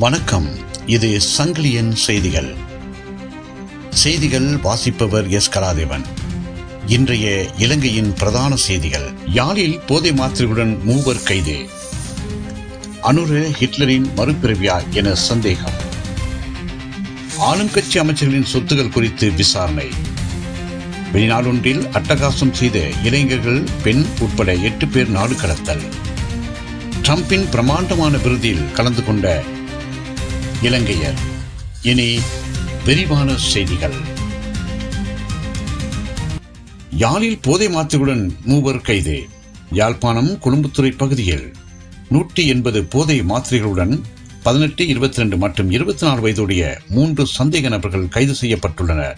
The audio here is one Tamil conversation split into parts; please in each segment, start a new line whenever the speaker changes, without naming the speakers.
வணக்கம். இது சங்கிலியன் செய்திகள். செய்திகள் வாசிப்பவர் எஸ். கலாதேவன். இன்றைய இலங்கையின் பிரதான செய்திகள். யாழில் போதை மாத்திரையுடன் மூவர் கைது. அனுர ஹிட்லரின் மறுபிறவியா என சந்தேகம். ஆளும் கட்சி அமைச்சர்களின் சொத்துகள் குறித்து விசாரணை. வெளிநாடொன்றில் அட்டகாசம் செய்த இளைஞர்கள் பெண் உட்பட எட்டு பேர் நாடு கடத்தல். ட்ரம்பின் பிரமாண்டமான விருதில் கலந்து கொண்ட இலங்கையர். இனி விரிவான செய்திகள். யாழில் போதை மாத்துகளுடன் மூவர் கைது. யாழ்ப்பாணம் குடும்பத்துறை பகுதியில் நூற்றி எண்பது போதை மாத்திரைகளுடன் பதினெட்டு இருபத்தி ரெண்டு மற்றும் இருபத்தி நாலு வயதுடைய மூன்று சந்தேக நபர்கள் கைது செய்யப்பட்டுள்ளனர்.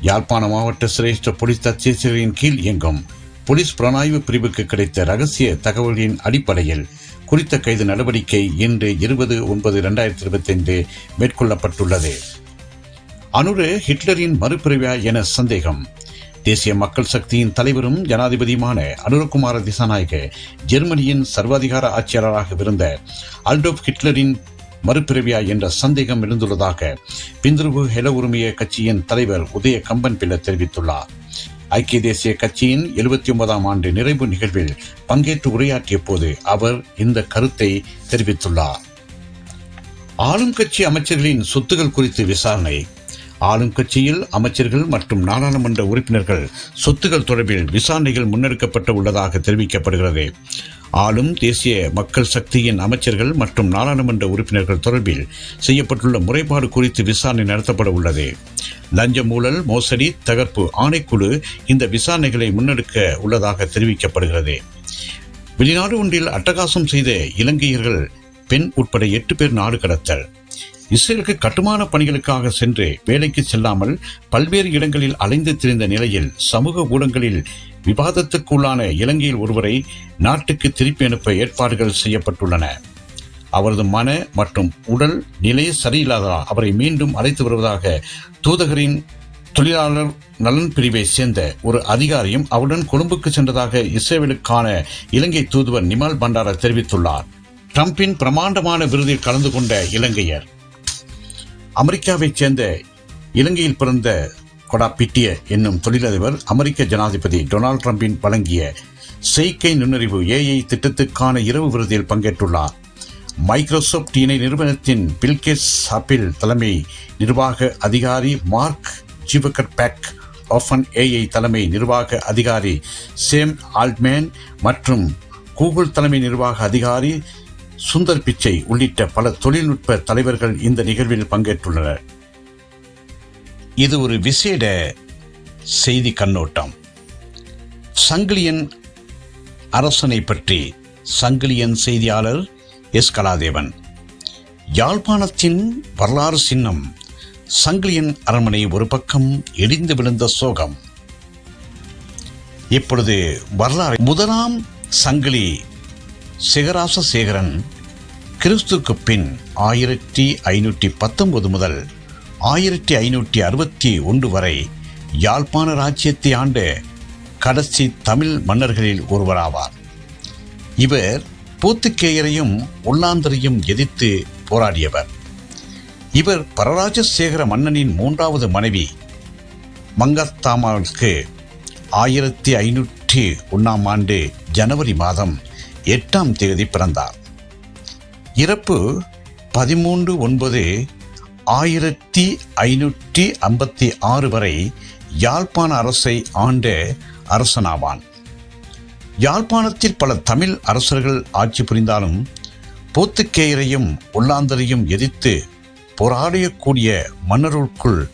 யாழ்ப்பாண மாவட்ட சிரேஷ்ட போலீஸ் தச்சேசரின் கீழ் இயங்கும் போலீஸ் புலனாய்வு பிரிவுக்கு கிடைத்த ரகசிய தகவல்களின் அடிப்படையில் குறித்த கைது நடவடிக்கை இன்று இருபது ஒன்பது இரண்டாயிரத்தி இருபத்தைந்து மேற்கொள்ளப்பட்டுள்ளது. அனுரு ஹிட்லரின் மறுபிறவியா என சந்தேகம். தேசிய மக்கள் சக்தியின் தலைவரும் ஜனாதிபதியுமான அனுரகுமார திசாநாயக ஜெர்மனியின் சர்வாதிகார ஆட்சியாளராக இருந்த அல்டோப் ஹிட்லரின் மறுபிறவியா என்ற சந்தேகம் எழுந்துள்ளதாக பிந்துருவு ஹெல உரிமைய கட்சியின் தலைவர் உதய கம்பன் பிள்ள தெரிவித்துள்ளார். ஐக்கிய தேசிய கட்சியின் எழுபத்தி ஒன்பதாம் ஆண்டு நிறைவு நிகழ்வில் பங்கேற்று உரையாற்றிய போது அவர் இந்த கருத்தை தெரிவித்துள்ளார். ஆளும் கட்சி அமைச்சர்களின் சொத்துகள் குறித்து விசாரணை. ஆளும் கட்சியில் அமைச்சர்கள் மற்றும் நாடாளுமன்ற உறுப்பினர்கள் சொத்துகள் தொடர்பில் விசாரணைகள் முன்னெடுக்கப்பட்டு உள்ளதாக தெரிவிக்கப்படுகிறது. ஆளும் தேசிய மக்கள் சக்தியின் அமைச்சர்கள் மற்றும் நாடாளுமன்ற உறுப்பினர்கள் தொடர்பில் செய்யப்பட்டுள்ள முறைப்பாடு குறித்து விசாரணை நடத்தப்பட உள்ளது. லஞ்ச ஊழல் மோசடி தகர்ப்பு ஆணைக்குழு இந்த விசாரணைகளை முன்னெடுக்க உள்ளதாக தெரிவிக்கப்படுகிறது. வெளிநாடு ஒன்றில் அட்டகாசம் செய்த இலங்கையர்கள் பெண் உட்பட எட்டு பேர் நாடு கடத்தல். இஸ்ரேலுக்கு கட்டுமான பணிகளுக்காக சென்று வேலைக்கு செல்லாமல் பல்வேறு இடங்களில் அலைந்து திரிந்த நிலையில் சமூக ஊடகங்களில் விவாதத்துக்குள்ளான இலங்கையில் ஒருவரை நாட்டுக்கு திருப்பி அனுப்ப ஏற்பாடுகள் செய்யப்பட்டுள்ளன. அவரது மன மற்றும் உடல் நிலை சரியில்லாததால் அவரை மீண்டும் அழைத்து வருவதாக தூதகரின் தொழிலாளர் நலன் பிரிவை சேர்ந்த ஒரு அதிகாரியும் அவருடன் கொழும்புக்கு சென்றதாக இஸ்ரேலுக்கான இலங்கை தூதுவர் நிமால் பண்டார தெரிவித்துள்ளார். ட்ரம்பின் பிரமாண்டமான விருதில் கலந்து கொண்ட இலங்கையர் அமெரிக்காவைச் சேர்ந்த இலங்கையில் பிறந்த கொடா பிட்டிய என்னும் தொழிலதிபர் அமெரிக்க ஜனாதிபதி டொனால்ட் டிரம்பின் வழங்கிய செய்கை நுண்ணறிவு ஏஐ திட்டத்துக்கான இரவு விருதில் பங்கேற்றுள்ளார். மைக்ரோசாப்ட் இணை நிறுவனத்தின் பில்கேட்ஸ் ஆப்பிள் தலைமை நிர்வாக அதிகாரி மார்க் ஜிபகர் பேக் ஆஃபன் ஏஐ தலைமை நிர்வாக அதிகாரி சேம் ஆல்ட்மேன் மற்றும் கூகுள் தலைமை நிர்வாக அதிகாரி சுந்தர் பிச்சை உள்ளிட்ட பல தொழில்நுட்ப தலைவர்கள் இந்த நிகழ்வில் பங்கேற்றுள்ளனர். இது ஒரு விசேட செய்தி கண்ணோட்டம். சங்கிலியன் அரசனை பற்றி சங்கிலியன் செய்தியாளர் எஸ் கலாதேவன் யாழ்ப்பாணத்தின் வரலாறு சின்னம் சங்கிலியன் அரண்மனை ஒரு பக்கம் இடிந்து விழுந்த சோகம். இப்பொழுது வரலாறு முதலாம் சங்கிலி சிகராச சேகரன் கிறிஸ்துக்கு பின் ஆயிரத்தி ஐநூற்றி பத்தொன்பது முதல் ஆயிரத்தி ஐநூற்றி அறுபத்தி ஒன்று வரை யாழ்ப்பாண ராஜ்யத்தை ஆண்ட கடைசி தமிழ் மன்னர்களில் ஒருவராவார். இவர் போத்துக்கேயரையும் உள்ளாந்தரையும் எதிர்த்து போராடியவர். இவர் பரராஜசேகர மன்னனின் மூன்றாவது மனைவி மங்கத்தாமாவுக்கு ஆயிரத்தி ஐநூற்றி ஒன்றாம் ஆண்டு ஜனவரி மாதம் எட்டாம் தேதி பிறந்தார். இறப்பு பதிமூன்று ஒன்பது ஆயிரத்தி ஐநூற்றி ஐம்பத்தி ஆறு வரை யாழ்ப்பாண அரசை ஆண்ட அரசனாவான். யாழ்ப்பாணத்தில் பல தமிழ் அரசர்கள் ஆட்சி புரிந்தாலும் போத்துக்கேயரையும் உள்ளாந்தரையும் எதிர்த்து போராடியக்கூடிய மன்னருக்குள்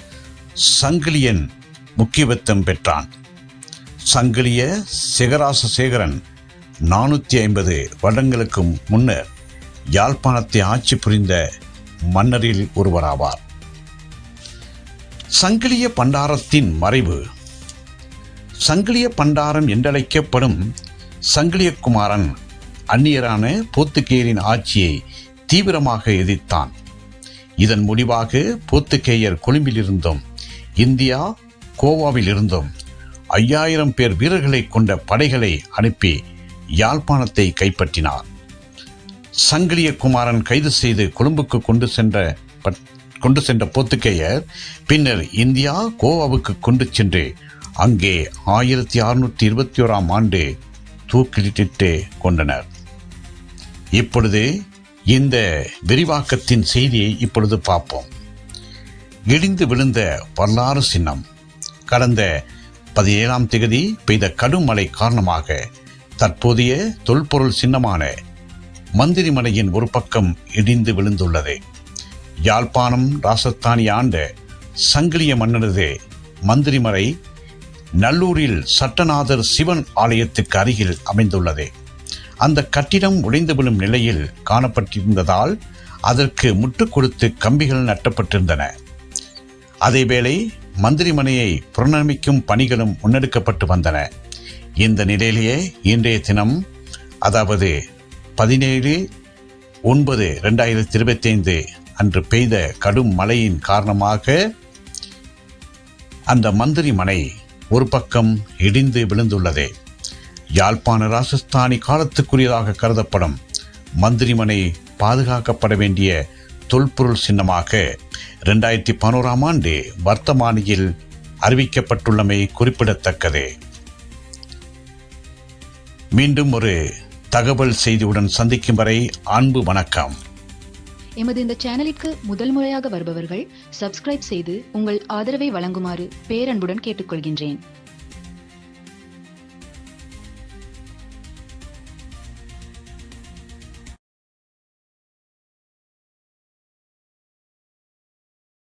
சங்கிலியன் முக்கியத்துவம் பெற்றான். சங்கிலிய சிகராசசேகரன் நானூற்றி ஐம்பது வருடங்களுக்கு முன்னர் யாழ்ப்பாணத்தை ஆட்சி புரிந்த மன்னரில் ஒருவராவார். சங்கிலிய பண்டாரத்தின் மறைவு. சங்கிலிய பண்டாரம் என்றழைக்கப்படும் சங்கிலியகுமாரன் அந்நியரான போத்துக்கேயரின் ஆட்சியை தீவிரமாக எதிர்த்தான். இதன் முடிவாக போத்துக்கேயர் கொழும்பிலிருந்தும் இந்தியா கோவாவில் இருந்தும் ஐயாயிரம் பேர் வீரர்களை கொண்ட படைகளை அனுப்பி யாழ்ப்பாணத்தை கைப்பற்றினார். சங்கிலியகுமாரன் கைது செய்து கொழும்புக்கு கொண்டு சென்ற பட்- கொண்டு சென்ற போத்துக்கேயர் பின்னர் இந்தியா கோவாவுக்கு கொண்டு சென்று அங்கே ஆயிரத்தி அறுநூற்றி இருபத்தி ஓராம் ஆண்டு தூக்கிலிட்டு கொண்டனர். இப்பொழுது இந்த விரிவாக்கத்தின் செய்தியை இப்பொழுது பார்ப்போம். இடிந்து விழுந்த வரலாறு சின்னம். கடந்த பதினேழாம் திகதி பெய்த கடும் மழை காரணமாக தற்போதைய தொல்பொருள் சின்னமான மந்திரிமலையின் ஒரு பக்கம் இடிந்து விழுந்துள்ளது. யாழ்ப்பாணம் ராசஸ்தானி ஆண்ட சங்கிலிய மன்னனது மந்திரிமலை நல்லூரில் சட்டநாதர் சிவன் ஆலயத்துக்கு அருகில் அமைந்துள்ளது. அந்த கட்டிடம் உடைந்து விழும் நிலையில் காணப்பட்டிருந்ததால் அதற்கு முட்டு கொடுத்து கம்பிகள் நட்டப்பட்டிருந்தன. அதேவேளை மந்திரிமனையை புனரமைக்கும் பணிகளும் முன்னெடுக்கப்பட்டு வந்தன. இந்த நிலையிலேயே இன்றைய தினம் அதாவது பதினேழு ஒன்பது ரெண்டாயிரத்தி இருபத்தைந்து அன்று பெய்த கடும் மழையின் காரணமாக அந்த மந்திரிமனை ஒரு பக்கம் இடிந்து விழுந்துள்ளது. யாழ்ப்பாண ராசஸ்தானி காலத்துக்குரியதாக கருதப்படும் மந்திரிமனை பாதுகாக்கப்பட வேண்டிய தொல்பொருள் சின்னமாக இரண்டாயிரத்தி பதினோராம் ஆண்டு வர்த்தமானியில் அறிவிக்கப்பட்டுள்ளமை குறிப்பிடத்தக்கது. மீண்டும் ஒரு தகவல் செய்தியுடன் சந்திக்கும் வரை அன்பு வணக்கம்.
எமது இந்த சேனலிற்கு முதல் முறையாக வருபவர்கள் சப்ஸ்கிரைப் செய்து உங்கள் ஆதரவை வழங்குமாறு பேரன்புடன் கேட்டுக்கொள்கின்றேன்.